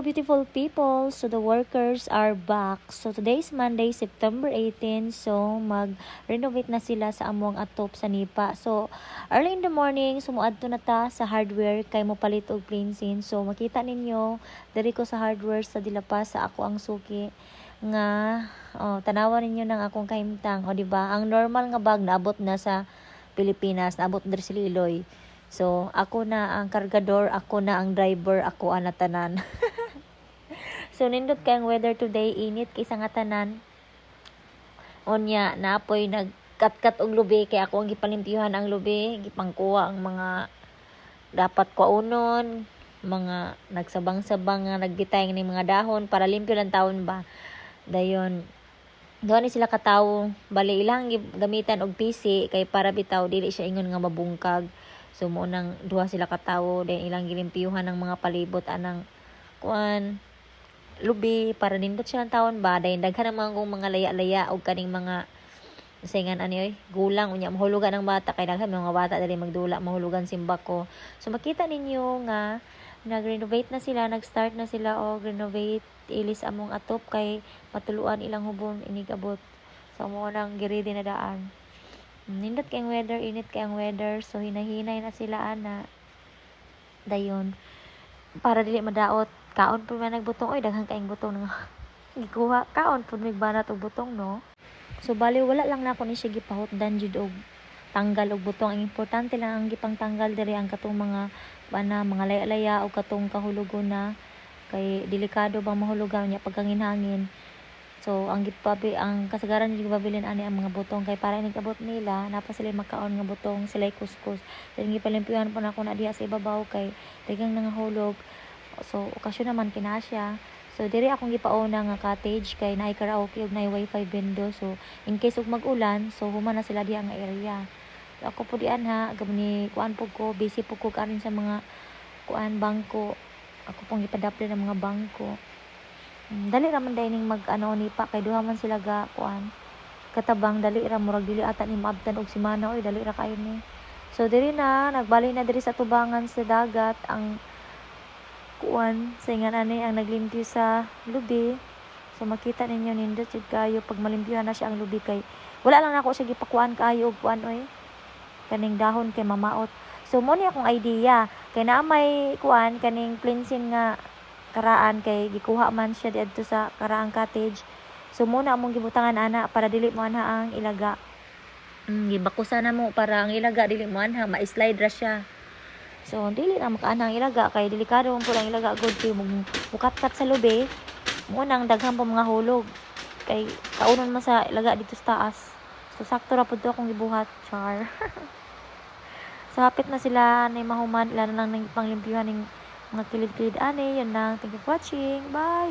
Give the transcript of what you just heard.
Beautiful people. So, the workers are back. So, today is Monday, September 18. So, mag-renovate na sila sa among atop sa Nipa. So, early in the morning, sumuad to na ta sa hardware kay mo palit og cleansing. So, makita ninyo, diri ko sa hardware sa Dilapa sa ako ang suki nga oh, tanawan ninyo ng akong kahimtang o di ba ang normal nga bag naabot na sa Pilipinas naabot diri sa Liloy So, ako na ang kargador, ako na ang driver, ako ang natanan. so, nindot kayong weather today, init kaysa nga tanan. Onya, naapoy nagkat-kat og lubi, kaya ako ang gipalimpyuhan ang lubi, gipangkuha ang mga dapat kaunon, mga nagsabang-sabang nga nagbitay ni mga dahon para limpyo lang taon ba. Dayon, doon sila katawo, bali ilang gamitan og PC kay para bitaw dili siya ingon nga mabungkag. So mo nang duha sila katawo then ilang gilimpiyuhan ng mga palibot anang kuan lubi para nindot silang taon ba dahil daghan ang mga kung mga laya-laya og kaning mga singan ani oy gulang unya mahulugan ng bata kay daghan mga bata dali magdula mahulugan simbako so makita ninyo nga nag-renovate na sila nag-start na sila og renovate ilis among atop kay matuluan ilang hubon inig abot so mo nang giridi na daan. Nindot kayong weather init kayong weather so hinahinay na sila ana. Dayon. Para dili madaot kaon po man nagbutong? Oy daghang kaing butong nga. Gikuha. Kaon pud mig banat og butong no? So bali wala lang na ako ni siya gipahutdan jud og tanggal og butong. Ang importante lang ang gipang tanggal diri ang katong mga bana mga laya-laya o katong kahulugon na kay delikado bang mahulugan niya pagkanginhangin. So, ang gipabi ang kasagaran ni gibabilin ani ang mga butong. Kay para nigabot nila napa sila makaon nga butong sila kuskus. Then gipalimpyuhan pa na ako na diha sa ibabaw kay daghang nangahulog. So, okasyon naman kinasya. So, diri akong gipauna nga cottage kay naay karaoke ug naay wifi bendo. So, in case ug mag-ulan, so human na sila diha nga area. So, ako po dian ha, gab ni kuan po ko, busy po ko karon sa mga kuan bangko. Ako pong gipadapli ng mga bangko. Mm, dali raman dining mag ano ni pa kay duha man sila ga kuan katabang dali ra murag dili ata ni maabtan og semana oy dali ra kayo ni so diri na nagbali na diri sa tubangan sa dagat ang kuan sa ingan ani ang naglimpyo sa lubi. So makita ninyo nindot jud kayo. Pag malimpyuhan na siya ang lubi kay wala lang nako siya gipakuan kayo og kuan oy. Kaning dahon kay mamaot. So mo ni akong idea. Kay naa may kuan kaning cleansing nga karaan kay gikuha man siya diadto sa karaang cottage. So muna among gibutangan ana para dili mo anha ang ilaga. Mm, gibakusa na mo para ang ilaga dili mo anha ma-slide ra siya so dili na makaanha ang ilaga kay delikado man po ang ilaga good kay mukat-kat sa lubi mo nang daghan pa mga hulog. Kay kaunon man sa ilaga dito sa taas. So sakto ra pud akong gibuhat char. So hapit na sila na mahuman. Lalo lang nang panglimpyuhan ning mga kilid-kilid ani. Yun lang. Thank you for watching. Bye